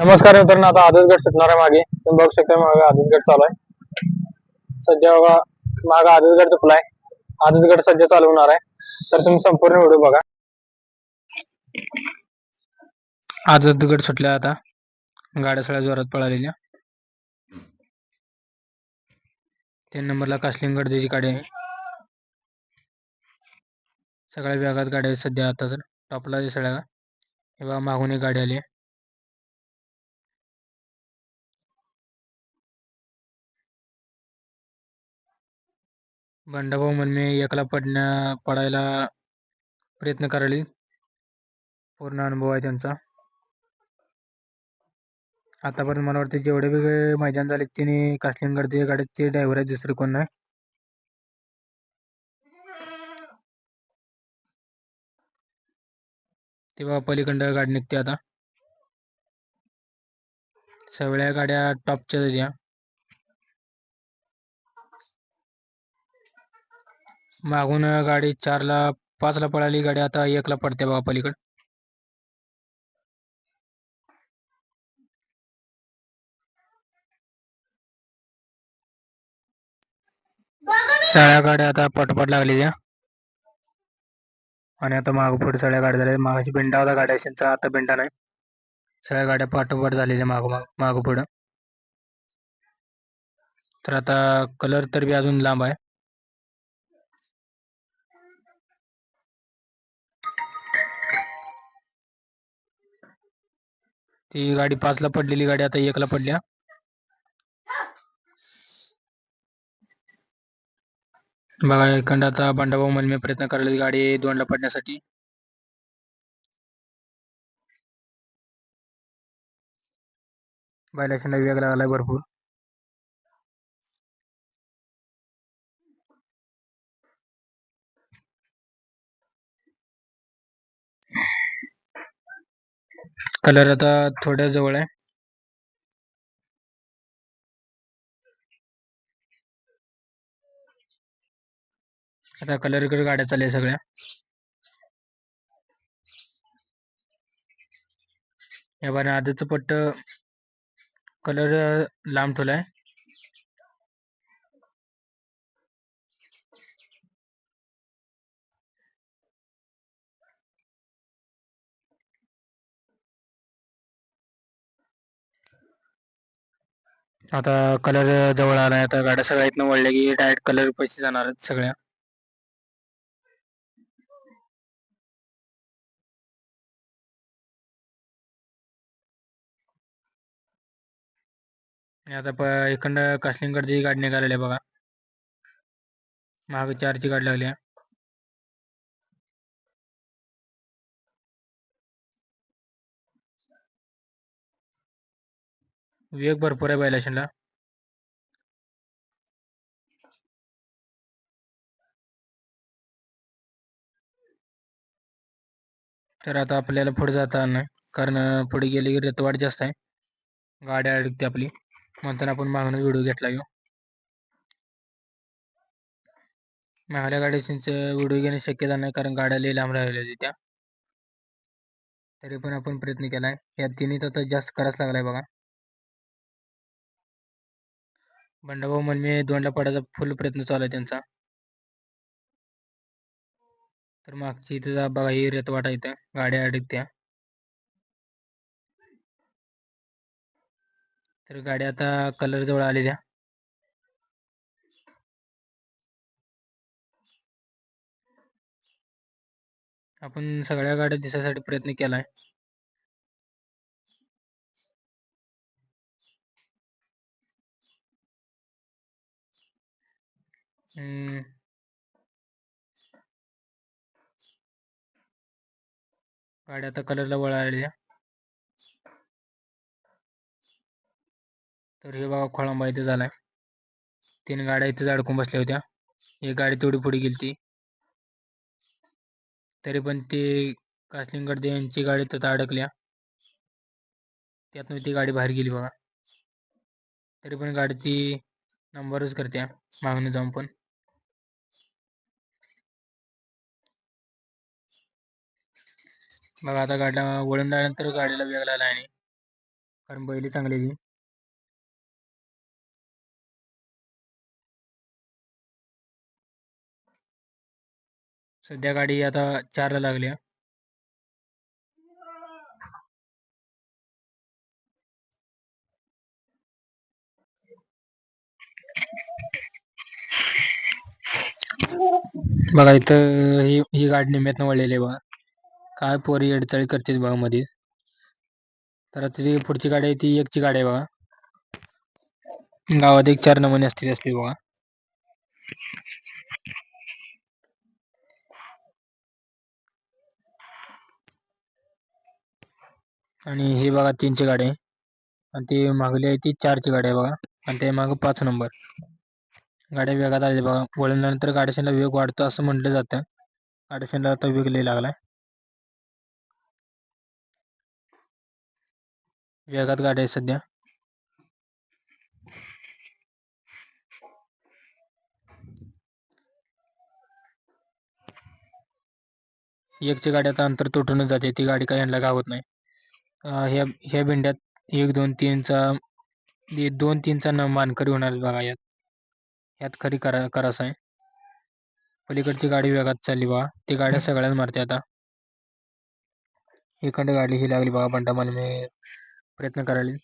नमस्कार मित्रांनो आता आदतगड सुटणार आहे मागे. तुम्ही बघू शकता मागे आदतगड चालू आहे. सध्या बघा मागे आदतगड चुकलाय आदतगड सध्या चालू होणार आहे. तर तुम्ही संपूर्ण व्हिडिओ बघा. आदतगड सुटल्या आता. गाड्या सगळ्या जोरात पळालेल्या. तीन नंबरला कासलिंगड त्याची गाडी आहे. सगळ्या विभागात गाड्या सध्या आता तर. टॉपला सगळ्या. हे बघा मागून एक गाडी आली आहे. बंडाभाऊ म्हणणे एकला पडण्या पडायला प्रयत्न करायला. पूर्ण अनुभव आहे त्यांचा. आतापर्यंत मला वाटतं जेवढे बी मैदान झाले तिने कासलिंगड गाडीत ते ड्रायव्हर आहे दुसरे कोण नाही. तेव्हा पलीकडं गाडी निघते आता. सगळ्या गाड्या टॉपच्या या. मागून गाडी चारला पाचला पळाली गाडी आता एकला पडते बघा पलीकड. सगळ्या गाड्या आता पटपट लागली त्या. आणि आता माग पुढे सगळ्या गाड्या झाल्या. मागाची बिंडा होता गाड्या त्यांचा आता बिंडा नाही. सगळ्या गाड्या पाठोपाठ झालेल्या माग माग पुढं. तर आता कलर तर बी अजून लांब आहे. ती गाडी पाचला पडलेली गाडी आता एकला पडल्या. बघा इकडं आता बंडाभाऊ मी प्रयत्न करायला गाडी दोनला पडण्यासाठी. बैलाच्या वेग लागलाय भरपूर. कलर आता थोड्या जवळ आहे. आता कलर गाड्या चालल्या सगळ्या. या बार आधीच पट्ट कलर लांब ठेवलाय. आता कलर जवळ आलाय आता गाड्या सगळ्या इथनं वळल्या की डायरेक्ट कलर पैसे जाणार आहेत सगळ्या. आता प कासलिंगकडची गाडी निघालेली आहे बघा. मागे चारची गाडी लागली आहे. वेग भरपूर आहे बैलाशनला तर आता आपल्याला पुढे जाता नाही कारण पुढे गेली की जास्त आहे. गाड्या अडकते आपली. म्हणताना आपण मागणं व्हिडिओ घेतला घेऊ महागड्या गाड्याचे व्हिडिओ घेणे शक्यता नाही कारण गाड्या लई लांब राहिल्या त्या तरी पण आपण प्रयत्न केला आहे या तिन्ही तर जास्त करायच लागलाय बघा. बंडाभाऊ मनमे दोंडला पडायचा फुल प्रयत्न चालू आहे त्यांचा. तर मागची इथं बघा ही रेतवाटा इथं गाड्या अडकत्या. तर गाड्या आता कलर जवळ आलेल्या आपण सगळ्या गाड्या दिसायसाठी प्रयत्न केलाय. Mm. गाड्या आता कलरला वळाल्या तर हे बघा खोळंबा इथे झालाय. तीन गाड्या इथेच अडकून बसल्या होत्या. एक गाडी थोडी पुढे गेली ती तरी पण ते कासलिंगड यांची गाडी तिथं अडकल्या. त्यातनं ती गाडी बाहेर गेली बघा. तरी पण गाडी ती नंबरच करते. मागणी जाऊन पण. बघा आता गाड्या वळून आल्यानंतर गाडीला लागला आणि कारण बैली चांगली ती सध्या गाडी आता चारला लागली बघा इथं ही ही गाडी निम्म्यातनं वळलेली आहे बघा. काय पोरी अडचणी करते बघा मध्ये तर आता ती पुढची गाडी आहे ती एकची गाडी आहे बघा. गावात एक चार नमुने असते असते बघा. आणि हे बघा तीनची गाडी आहे. आणि ती मागली आहे ती चारची गाडी आहे बघा. आणि ते माग पाच नंबर. गाड्या वेगात आल्या बघा. वळल्यानंतर गाड्याला वेग वाढतो असं म्हटलं जातं. गाड्याला आता वेग लय लागलाय. वेगात गाड्या आहे सध्या. एकची गाडी आता अंतर तुटूनच जाते. ती गाडी काही यांना गावत नाही. ह्या ह्या भिंड्यात एक दोन तीनचा दोन तीनचा न मानकरी होणार बघा यात. यात खरी करा करास आहे. पलीकडची गाडी वेगात चालली बघा. ती गाड्या सगळ्याच मारते आता. इकडे गाडी ही लागली बघा बंडा मालमेर प्रयत्न करायला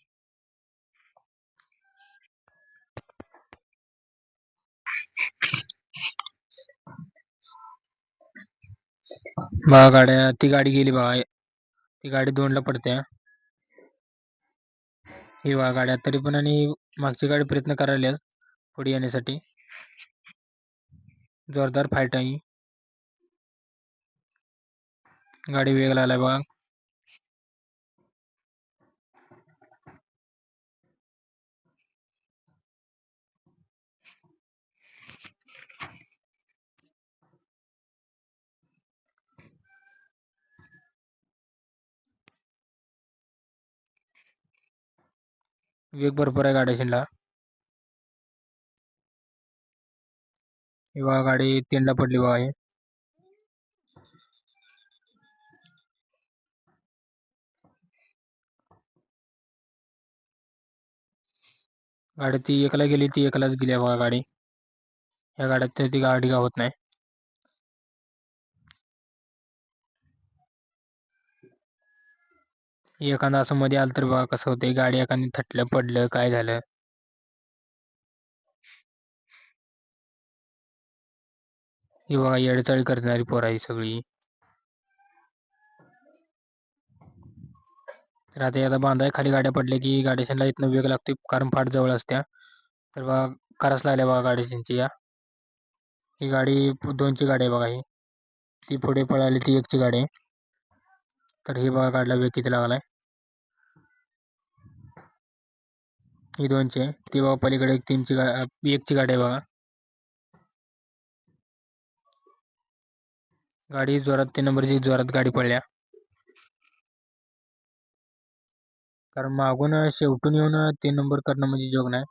बघा ती गाडी गेली बघा. ती गाडी दोनला पडते, ही. बघा गाड्या, तरी पण आणि मागची गाडी प्रयत्न करायला पुढे जोरदार फाईट आहे गाडी वेग लागलाय बघा. वेग भरपूर आहे गाड्या शिनला ही बघा गाडी तीनला पडली बघा हे गाडी ती एकला गेली ती एकलाच गेली बघा गाडी. या गाड्यात ती गाडी गावत नाही. एखादा असं मध्ये आलं तर बघा कसं होतंय गाडी एखादी थटलं पडलं काय झालं? ही बघा येडचाळी करणारी पोर आहे सगळी. तर आता याला बांधाय खाली गाड्या पडल्या की गाड्याच्या इथनं वेग लागते कारण फाट जवळ असत्या. तर बघा करास लागल्या बघा गाड्याची या. ही गाडी दोनची गाडी आहे बघा ही. ती पुढे पळाली ती एकची गाडी आहे. तर ही बघा गाडीला वेग किती लागलाय? ही दोनची आहे ती बघा पलीकडे एक तीनची गा एकची गाडी आहे बघा. गाडी जोरात तीन नंबरची जोरात गाडी पडल्या. कारण मागून शेवटून येऊन तीन नंबर करणं म्हणजे जोग नाही.